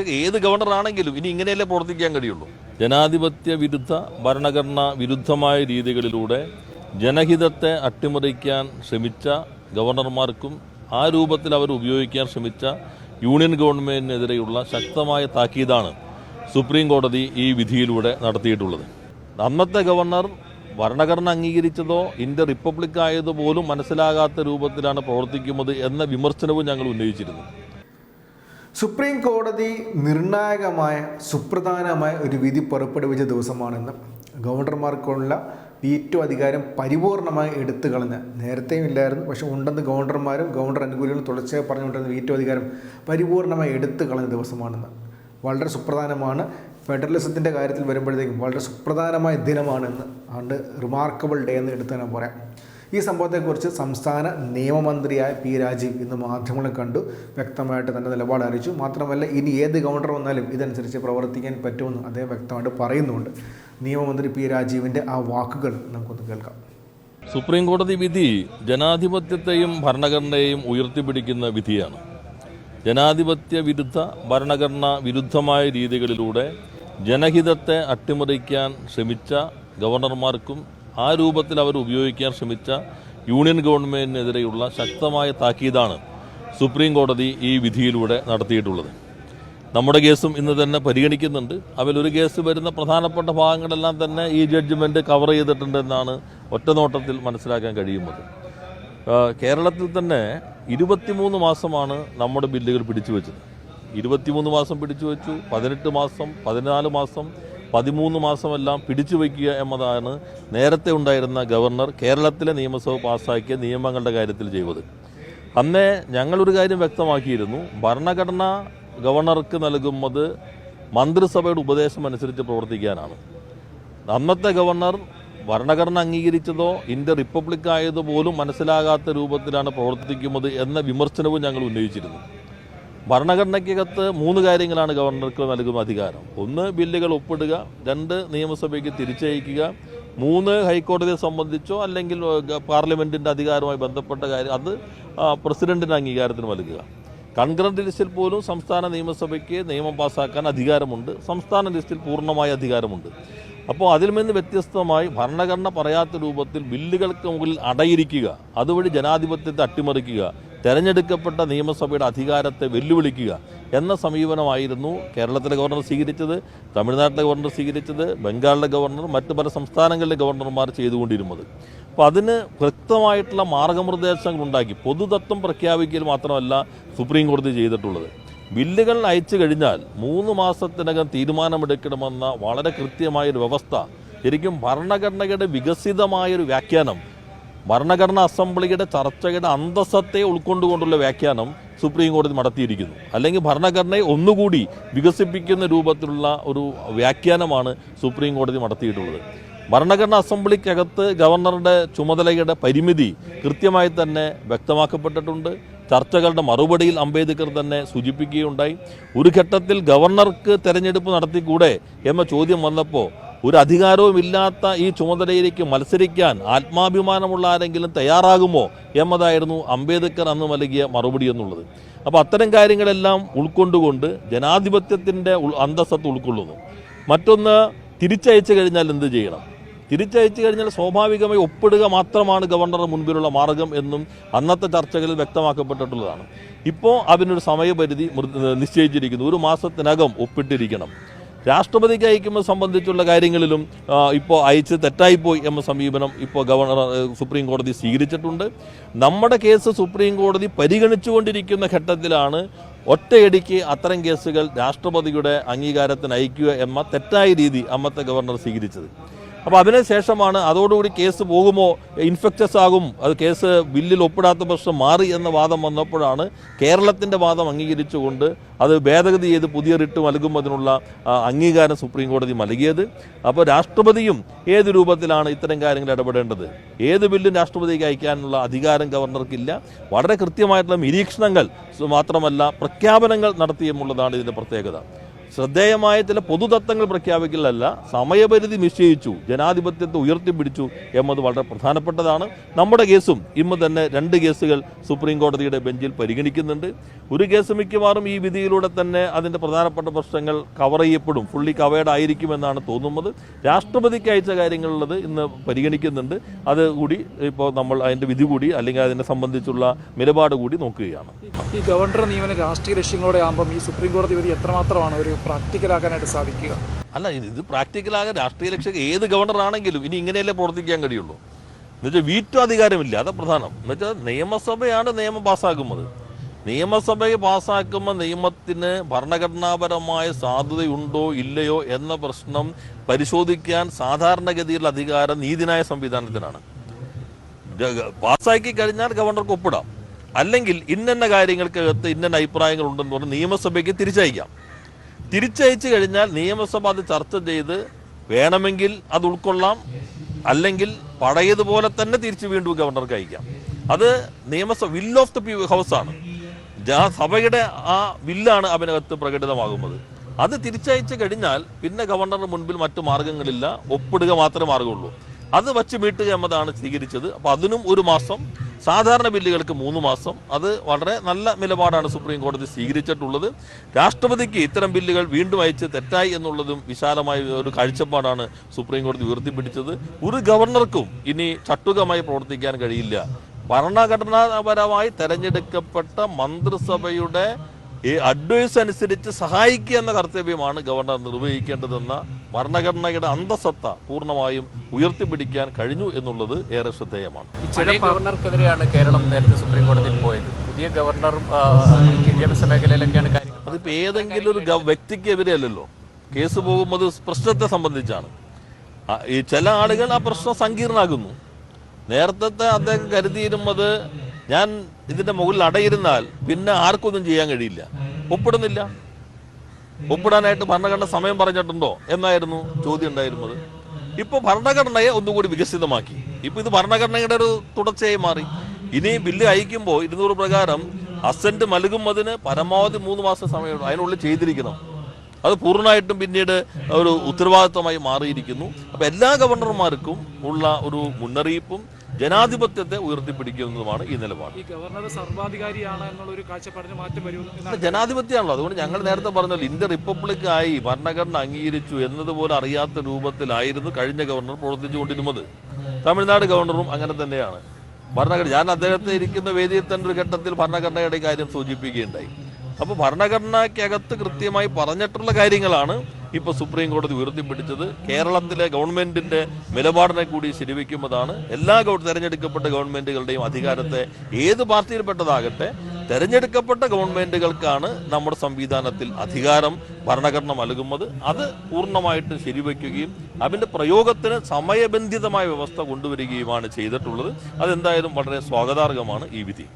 ഏത് ഗവർണറാണെങ്കിലും ഇനി ഇങ്ങനെയല്ലേ പ്രവർത്തിക്കാൻ കഴിയുള്ളൂ? ജനാധിപത്യ വിരുദ്ധ ഭരണഘടനാ വിരുദ്ധമായ രീതികളിലൂടെ ജനഹിതത്തെ അട്ടിമറിക്കാൻ ശ്രമിച്ച ഗവർണർമാർക്കും ആ രൂപത്തിൽ അവർ ഉപയോഗിക്കാൻ ശ്രമിച്ച യൂണിയൻ ഗവൺമെന്റിനെതിരെയുള്ള ശക്തമായ താക്കീതാണ് സുപ്രീം കോടതി ഈ വിധിയിലൂടെ നടത്തിയിട്ടുള്ളത്. അന്നത്തെ ഗവർണർ ഭരണഘടന അംഗീകരിച്ചതോ ഇന്ത്യ റിപ്പബ്ലിക് ആയതുപോലും മനസ്സിലാകാത്ത രൂപത്തിലാണ് പ്രവർത്തിക്കുന്നത് എന്ന വിമർശനവും ഞങ്ങൾ ഉന്നയിച്ചിരുന്നു. സുപ്രീം കോടതി നിർണായകമായ സുപ്രധാനമായ ഒരു വിധി പുറപ്പെടുവിച്ച ദിവസമാണെന്ന് ഗവർണർമാർക്കുള്ള വീറ്റോ അധികാരം പരിപൂർണമായി എടുത്തു കളഞ്ഞ് നേരത്തെയും ഇല്ലായിരുന്നു. പക്ഷെ ഉണ്ടെന്ന് ഗവർണർമാരും ഗവർണർ അനുകൂലികളും തുടർച്ചയായി പറഞ്ഞുകൊണ്ടിരുന്ന വീറ്റോ അധികാരം പരിപൂർണമായി എടുത്തു കളഞ്ഞ ദിവസമാണെന്ന്. വളരെ സുപ്രധാനമാണ്. ഫെഡറലിസത്തിന്റെ കാര്യത്തിൽ വരുമ്പോഴത്തേക്കും വളരെ സുപ്രധാനമായ ദിനമാണെന്ന്. അതുകൊണ്ട് റിമാർക്കബിൾ ഡേ എന്ന് എടുത്തു തന്നെ പറയാം. ഈ സംഭവത്തെക്കുറിച്ച് സംസ്ഥാന നിയമമന്ത്രിയായ പി രാജീവ് ഇന്ന് മാധ്യമങ്ങളെ കണ്ടു വ്യക്തമായിട്ട് തന്നെ നിലപാട് അറിയിച്ചു. മാത്രമല്ല ഇനി ഏത് ഗവർണർ വന്നാലും ഇതനുസരിച്ച് പ്രവർത്തിക്കാൻ പറ്റുമെന്ന് അദ്ദേഹം വ്യക്തമായിട്ട് പറയുന്നുണ്ട്. നിയമമന്ത്രി പി രാജീവിന്റെ ആ വാക്കുകൾ നമുക്കൊന്ന് കേൾക്കാം. സുപ്രീം കോടതി വിധി ജനാധിപത്യത്തെയും ഭരണഘടനയെയും ഉയർത്തിപ്പിടിക്കുന്ന വിധിയാണ്. ജനാധിപത്യ വിരുദ്ധ ഭരണഘടന വിരുദ്ധമായ രീതികളിലൂടെ ജനഹിതത്തെ അട്ടിമറിക്കാൻ ശ്രമിച്ച ഗവർണർമാർക്കും ആ രൂപത്തിൽ അവർ ഉപയോഗിക്കാൻ ശ്രമിച്ച യൂണിയൻ ഗവൺമെന്റിനെതിരെയുള്ള ശക്തമായ താക്കീതാണ് സുപ്രീം കോടതി ഈ വിധിയിലൂടെ നടത്തിയിട്ടുള്ളത്. നമ്മുടെ കേസും ഇന്ന് തന്നെ പരിഗണിക്കുന്നുണ്ട്. അവരൊരു കേസ് വരുന്ന പ്രധാനപ്പെട്ട ഭാഗങ്ങളെല്ലാം തന്നെ ഈ ജഡ്ജ്മെന്റ് കവർ ചെയ്തിട്ടുണ്ടെന്നാണ് ഒറ്റനോട്ടത്തിൽ മനസ്സിലാക്കാൻ കഴിയുന്നത്. കേരളത്തിൽ തന്നെ ഇരുപത്തിമൂന്ന് മാസമാണ് നമ്മുടെ ബില്ലുകൾ പിടിച്ചു വെച്ചത് ഇരുപത്തിമൂന്ന് മാസം പിടിച്ചു വെച്ചു പതിനെട്ട് മാസം പതിനാല് മാസം പതിമൂന്ന് മാസമെല്ലാം പിടിച്ചു വയ്ക്കുക എന്നതാണ് നേരത്തെ ഉണ്ടായിരുന്ന ഗവർണർ കേരളത്തിലെ നിയമസഭ പാസ്സാക്കിയ നിയമങ്ങളുടെ കാര്യത്തിൽ ചെയ്തത്. അന്നേ ഞങ്ങളൊരു കാര്യം വ്യക്തമാക്കിയിരുന്നു. ഭരണഘടന ഗവർണർക്ക് നൽകുന്നത് മന്ത്രിസഭയുടെ ഉപദേശം അനുസരിച്ച് പ്രവർത്തിക്കാനാണ്. അന്നത്തെ ഗവർണർ ഭരണഘടന അംഗീകരിച്ചതോ ഇന്ത്യ റിപ്പബ്ലിക് ആയതുപോലും മനസ്സിലാകാത്ത രൂപത്തിലാണ് പ്രവർത്തിക്കുന്നത് എന്ന വിമർശനവും ഞങ്ങൾ ഉന്നയിച്ചിരുന്നു. ഭരണഘടനയ്ക്കകത്ത് മൂന്ന് കാര്യങ്ങളാണ് ഗവർണർക്ക് നൽകുന്ന അധികാരം. ഒന്ന് ബില്ലുകൾ ഒപ്പിടുക. രണ്ട് നിയമസഭയ്ക്ക് തിരിച്ചയക്കുക. മൂന്ന് ഹൈക്കോടതിയെ സംബന്ധിച്ചോ അല്ലെങ്കിൽ പാർലമെന്റിന്റെ അധികാരവുമായി ബന്ധപ്പെട്ട കാര്യം അത് ആ, പ്രസിഡന്റിന്റെ അംഗീകാരത്തിന് നൽകുക. കൺഗ്രന്റ് ലിസ്റ്റിൽ പോലും സംസ്ഥാന നിയമസഭയ്ക്ക് നിയമം പാസ്സാക്കാൻ അധികാരമുണ്ട്. സംസ്ഥാന ലിസ്റ്റിൽ പൂർണമായ അധികാരമുണ്ട്. അപ്പോൾ അതിൽ നിന്ന് വ്യത്യസ്തമായി ഭരണഘടന പറയാത്ത രൂപത്തിൽ ബില്ലുകൾക്ക് മുകളിൽ അടയിരിക്കുക. അതുവഴി ജനാധിപത്യത്തെ അട്ടിമറിക്കുക. തെരഞ്ഞെടുക്കപ്പെട്ട നിയമസഭയുടെ അധികാരത്തെ വെല്ലുവിളിക്കുക എന്ന സമീപനമായിരുന്നു കേരളത്തിലെ ഗവർണർ സ്വീകരിച്ചത് തമിഴ്നാട്ടിലെ ഗവർണർ സ്വീകരിച്ചത് ബംഗാളിലെ ഗവർണർ മറ്റു പല സംസ്ഥാനങ്ങളിലെ ഗവർണർമാർ ചെയ്തുകൊണ്ടിരുന്നത്. അപ്പോൾ അതിന് വ്യക്തമായിട്ടുള്ള മാർഗനിർദ്ദേശങ്ങൾ ഉണ്ടാക്കി. പൊതുതത്വം പ്രഖ്യാപിക്കൽ മാത്രമല്ല സുപ്രീം കോടതി ചെയ്തിട്ടുള്ളത്. ബില്ലുകൾ അയച്ചു കഴിഞ്ഞാൽ മൂന്ന് മാസത്തിനകം തീരുമാനമെടുക്കണമെന്ന വളരെ കൃത്യമായൊരു വ്യവസ്ഥ ശരിക്കും ഭരണഘടനയുടെ വികസിതമായൊരു വ്യാഖ്യാനം ഭരണഘടനാ അസംബ്ലിയുടെ ചർച്ചയുടെ അന്തസ്സത്തെ ഉൾക്കൊണ്ടുകൊണ്ടുള്ള വ്യാഖ്യാനം സുപ്രീം കോടതി നടത്തിയിരിക്കുന്നു. അല്ലെങ്കിൽ ഭരണഘടനയെ ഒന്നുകൂടി വികസിപ്പിക്കുന്ന രൂപത്തിലുള്ള ഒരു വ്യാഖ്യാനമാണ് സുപ്രീം കോടതി നടത്തിയിട്ടുള്ളത്. ഭരണഘടനാ അസംബ്ലിക്കകത്ത് ഗവർണറുടെ ചുമതലയുടെ പരിമിതി കൃത്യമായി തന്നെ വ്യക്തമാക്കപ്പെട്ടിട്ടുണ്ട്. ചർച്ചകളുടെ മറുപടിയിൽ അംബേദ്കർ തന്നെ സൂചിപ്പിക്കുകയുണ്ടായി. ഒരു ഘട്ടത്തിൽ ഗവർണർക്ക് തെരഞ്ഞെടുപ്പ് നടത്തിക്കൂടെ എന്ന ചോദ്യം വന്നപ്പോൾ ഒരു അധികാരവും ഇല്ലാത്ത ഈ ചുമതലയിലേക്ക് മത്സരിക്കാൻ ആത്മാഭിമാനമുള്ള ആരെങ്കിലും തയ്യാറാകുമോ എന്നതായിരുന്നു അംബേദ്കർ അന്ന് നൽകിയ മറുപടി എന്നുള്ളത്. അപ്പോൾ അത്തരം കാര്യങ്ങളെല്ലാം ഉൾക്കൊണ്ടുകൊണ്ട് ജനാധിപത്യത്തിന്റെ അന്തസ്സത്ത് ഉൾക്കൊള്ളുന്നു. മറ്റൊന്ന് തിരിച്ചയച്ചു കഴിഞ്ഞാൽ എന്ത് ചെയ്യണം? തിരിച്ചയച്ചു കഴിഞ്ഞാൽ സ്വാഭാവികമായി ഒപ്പിടുക മാത്രമാണ് ഗവർണറുടെ മുൻപിലുള്ള മാർഗം എന്നും അന്നത്തെ ചർച്ചകളിൽ വ്യക്തമാക്കപ്പെട്ടിട്ടുള്ളതാണ്. ഇപ്പോൾ അതിനൊരു സമയപരിധി നിശ്ചയിച്ചിരിക്കുന്നു. ഒരു മാസത്തിനകം ഒപ്പിട്ടിരിക്കണം. രാഷ്ട്രപതിക്ക് അയക്കുമ്പോൾ സംബന്ധിച്ചുള്ള കാര്യങ്ങളിലും ഇപ്പോൾ അയച്ച് തെറ്റായിപ്പോയി എന്ന സമീപനം ഇപ്പോൾ ഗവർണർ സുപ്രീം കോടതി സ്വീകരിച്ചിട്ടുണ്ട്. നമ്മുടെ കേസ് സുപ്രീം കോടതി പരിഗണിച്ചുകൊണ്ടിരിക്കുന്ന ഘട്ടത്തിലാണ് ഒറ്റയടിക്ക് അത്തരം കേസുകൾ രാഷ്ട്രപതിയുടെ അംഗീകാരത്തിന് അയക്കുക എന്ന തെറ്റായ രീതി അമ്മത്തെ ഗവർണർ സ്വീകരിച്ചത്. അപ്പോൾ അതിനുശേഷമാണ് അതോടുകൂടി കേസ് പോകുമോ? ഇൻഫെക്റ്റസ് ആകും. അത് കേസ് ബില്ലിൽ ഒപ്പിടാത്ത പ്രശ്നം മാറി എന്ന വാദം വന്നപ്പോഴാണ് കേരളത്തിന്റെ വാദം അംഗീകരിച്ചുകൊണ്ട് അത് ഭേദഗതി ചെയ്ത് പുതിയ റിട്ട് നൽകുന്നതിനുള്ള അംഗീകാരം സുപ്രീം കോടതി നൽകിയത്. അപ്പോൾ രാഷ്ട്രപതിയും ഏത് രൂപത്തിലാണ് ഇത്തരം കാര്യങ്ങൾ ഇടപെടേണ്ടത്? ഏത് ബില്ലും രാഷ്ട്രപതിക്ക് അയക്കാനുള്ള അധികാരം ഗവർണർക്കില്ല. വളരെ കൃത്യമായിട്ടുള്ള നിരീക്ഷണങ്ങൾ മാത്രമല്ല പ്രഖ്യാപനങ്ങൾ നടത്തിയെന്നുള്ളതാണ് ഇതിന്റെ പ്രത്യേകത. ശ്രദ്ധേയമായ ചില പൊതുതത്വങ്ങൾ പ്രഖ്യാപിക്കലല്ല സമയപരിധി നിശ്ചയിച്ചു ജനാധിപത്യത്തെ ഉയർത്തിപ്പിടിച്ചു എന്നത് വളരെ പ്രധാനപ്പെട്ടതാണ്. നമ്മുടെ കേസും ഇന്ന് തന്നെ രണ്ട് കേസുകൾ സുപ്രീം കോടതിയുടെ ബെഞ്ചിൽ പരിഗണിക്കുന്നുണ്ട്. ഒരു കേസ് മിക്കവാറും ഈ വിധിയിലൂടെ തന്നെ അതിന്റെ പ്രധാനപ്പെട്ട പ്രശ്നങ്ങൾ കവർ ചെയ്യപ്പെടും ഫുള്ളി കവേർഡ് ആയിരിക്കുമെന്നാണ് തോന്നുന്നത്. രാഷ്ട്രപതിക്ക് അയച്ച കാര്യങ്ങളുള്ളത് ഇന്ന് പരിഗണിക്കുന്നുണ്ട്. അത് കൂടി ഇപ്പോൾ നമ്മൾ അതിന്റെ വിധി കൂടി അല്ലെങ്കിൽ അതിനെ സംബന്ധിച്ചുള്ള നിലപാട് കൂടി നോക്കുകയാണ്. ഈ ഗവർണർ നിയമനം രാഷ്ട്രീയ ലക്ഷ്യങ്ങളോടെ ആകുമ്പം ഈ സുപ്രീം കോടതി വിധി എത്രമാത്രമാണ് ഒരു പ്രാക്ടിക്കലാക്കാനായിട്ട് സാധിക്കുക. അല്ല ഇത് പ്രാക്ടിക്കലാകാൻ രാഷ്ട്രീയ ലക്ഷ്യം ഏത് ഗവർണർ ആണെങ്കിലും ഇനി ഇങ്ങനെയല്ലേ പ്രവർത്തിക്കാൻ കഴിയുള്ളൂ. എന്നുവെച്ചാൽ വീറ്റോ അധികാരമില്ല അതാ പ്രധാനം. എന്നുവെച്ചാൽ നിയമസഭയാണ് നിയമം പാസ്സാക്കുന്നത്. നിയമസഭയെ പാസ്സാക്കുമ്പോൾ നിയമത്തിന് ഭരണഘടനാപരമായ സാധുതയുണ്ടോ ഇല്ലയോ എന്ന പ്രശ്നം പരിശോധിക്കാൻ സാധാരണഗതിയിലുള്ള അധികാരം നീതിന്യായ സംവിധാനത്തിനാണ്. പാസ്സാക്കി കഴിഞ്ഞാൽ ഗവർണർക്ക് ഒപ്പിടാം. അല്ലെങ്കിൽ ഇന്നെന്ന കാര്യങ്ങൾക്കകത്ത് ഇന്നെന്ന അഭിപ്രായങ്ങൾ ഉണ്ടെന്ന് പറഞ്ഞ് നിയമസഭയ്ക്ക് തിരിച്ചയക്കാം. തിരിച്ചയച്ചു കഴിഞ്ഞാൽ നിയമസഭ അത് ചർച്ച ചെയ്ത് വേണമെങ്കിൽ അത് ഉൾക്കൊള്ളാം അല്ലെങ്കിൽ പഴയതുപോലെ തന്നെ തിരിച്ചു വീണ്ടും ഗവർണർക്ക് അയക്കാം. അത് നിയമസഭ വിൽ ഓഫ് ദ ഹൗസ് ആണ്. ജാ- സഭയുടെ ആ വില്ലാണ് അതിനകത്ത് പ്രകടിതമാകുന്നത്. അത് തിരിച്ചയച്ചു കഴിഞ്ഞാൽ പിന്നെ ഗവർണറുടെ മുൻപിൽ മറ്റു മാർഗങ്ങളില്ല. ഒപ്പിടുക മാത്രമേ മാർഗമുള്ളൂ. അത് വച്ച് മീട്ടുക എന്നതാണ് സ്വീകരിച്ചത്. അപ്പൊ അതിനും ഒരു മാസം സാധാരണ ബില്ലുകൾക്ക് മൂന്ന് മാസം. അത് വളരെ നല്ല നിലപാടാണ് സുപ്രീം കോടതി സ്വീകരിച്ചിട്ടുള്ളത്. രാഷ്ട്രപതിക്ക് ഇത്തരം ബില്ലുകൾ വീണ്ടും അയച്ച് തെറ്റായി എന്നുള്ളതും വിശാലമായ ഒരു കാഴ്ചപ്പാടാണ് സുപ്രീം കോടതി ഉയർത്തിപ്പിടിച്ചത്. ഒരു ഗവർണർക്കും ഇനി ചട്ടുകമായി പ്രവർത്തിക്കാൻ കഴിയില്ല. ഭരണഘടനാപരമായി തെരഞ്ഞെടുക്കപ്പെട്ട മന്ത്രിസഭയുടെ ഈ അഡ്വൈസ് അനുസരിച്ച് സഹായിക്കുക എന്ന കർത്തവ്യമാണ് ഗവർണർ നിർവഹിക്കേണ്ടതെന്ന ഭരണഘടനയുടെ അന്തസത്ത പൂർണമായും ഉയർത്തിപ്പിടിക്കാൻ കഴിഞ്ഞു എന്നുള്ളത് ഏറെ ശ്രദ്ധേയമാണ്. ചില ഗവർണർക്കെതിരെയാണ് കേരളം നേരത്തെ സുപ്രീം കോടതിയിൽ പോയത്. പുതിയ ഗവർണർ വിദ്യാഭ്യാസ മേഖലയിലൊക്കെയാണ് കാര്യം അതിപ്പോ ഏതെങ്കിലും ഒരു വ്യക്തിക്കെതിരെ അല്ലല്ലോ കേസ് പോകുമ്പോൾ പ്രശ്നത്തെ സംബന്ധിച്ചാണ്. ഈ ചില ആളുകൾ ആ പ്രശ്നം സങ്കീർണമാകുന്നു നേരത്തെ അദ്ദേഹം കരുതിയിരുന്നത് ഞാൻ ഇതിന്റെ മുകളിൽ അടയിരുന്നാൽ പിന്നെ ആർക്കൊന്നും ചെയ്യാൻ കഴിയില്ല. ഒപ്പിടുന്നില്ല. ഒപ്പിടാനായിട്ട് ഭരണഘടന സമയം പറഞ്ഞിട്ടുണ്ടോ? എന്നായിരുന്നു ചോദ്യം ഉണ്ടായിരുന്നത്. ഇപ്പൊ ഭരണഘടനയെ ഒന്നുകൂടി വികസിതമാക്കി. ഇപ്പൊ ഇത് ഭരണഘടനയുടെ ഒരു തുടർച്ചയായി മാറി. ഇനി ബില്ല് അയക്കുമ്പോൾ ഇരുന്നൂറ് പ്രകാരം അസന്റ് നൽകുന്നതിന് പരമാവധി മൂന്ന് മാസം സമയമുണ്ട്. അതിനുള്ളിൽ ചെയ്തിരിക്കണം. അത് പൂർണമായിട്ടും പിന്നീട് ഒരു ഉത്തരവാദിത്തമായി മാറിയിരിക്കുന്നു. അപ്പൊ എല്ലാ ഗവർണർമാർക്കും ഉള്ള ഒരു മുന്നറിയിപ്പും ജനാധിപത്യത്തെ ഉയർത്തിപ്പിടിക്കുന്നതുമാണ് ഈ നിലപാട്. ജനാധിപത്യമാണല്ലോ. അതുകൊണ്ട് ഞങ്ങൾ നേരത്തെ പറഞ്ഞല്ലോ ഇന്ത്യ റിപ്പബ്ലിക് ആയി ഭരണഘടന അംഗീകരിച്ചു എന്നതുപോലെ അറിയാത്ത രൂപത്തിലായിരുന്നു കഴിഞ്ഞ ഗവർണർ പ്രവർത്തിച്ചുകൊണ്ടിരുന്നത്. തമിഴ്നാട് ഗവർണറും അങ്ങനെ തന്നെയാണ്. ഭരണഘടന ഞാൻ അദ്ദേഹത്തെ ഇരിക്കുന്ന വേദിയിൽ തന്നെ ഒരു ഘട്ടത്തിൽ ഭരണഘടനയുടെ കാര്യം സൂചിപ്പിക്കുകയുണ്ടായി. അപ്പോൾ ഭരണഘടനയ്ക്കകത്ത് കൃത്യമായി പറഞ്ഞിട്ടുള്ള കാര്യങ്ങളാണ് ഇപ്പൊ സുപ്രീം കോടതി ഉയർത്തിപ്പിടിച്ചത് കേരളത്തിലെ ഗവൺമെന്റിന്റെ നിലപാടിനെ കൂടി ശരിവെക്കുന്നതാണ്. എല്ലാ തെരഞ്ഞെടുക്കപ്പെട്ട ഗവൺമെന്റുകളുടെയും അധികാരത്തെ ഏത് പാർട്ടിയിൽപ്പെട്ടതാകട്ടെ തെരഞ്ഞെടുക്കപ്പെട്ട ഗവൺമെന്റുകൾക്കാണ് നമ്മുടെ സംവിധാനത്തിൽ അധികാരം ഭരണഘടന നൽകുന്നത്. അത് പൂർണമായിട്ട് ശരിവയ്ക്കുകയും അതിന്റെ പ്രയോഗത്തിന് സമയബന്ധിതമായ വ്യവസ്ഥ കൊണ്ടുവരികയുമാണ് ചെയ്തിട്ടുള്ളത്. അതെന്തായാലും വളരെ സ്വാഗതാർഹമാണ് ഈ വിധി.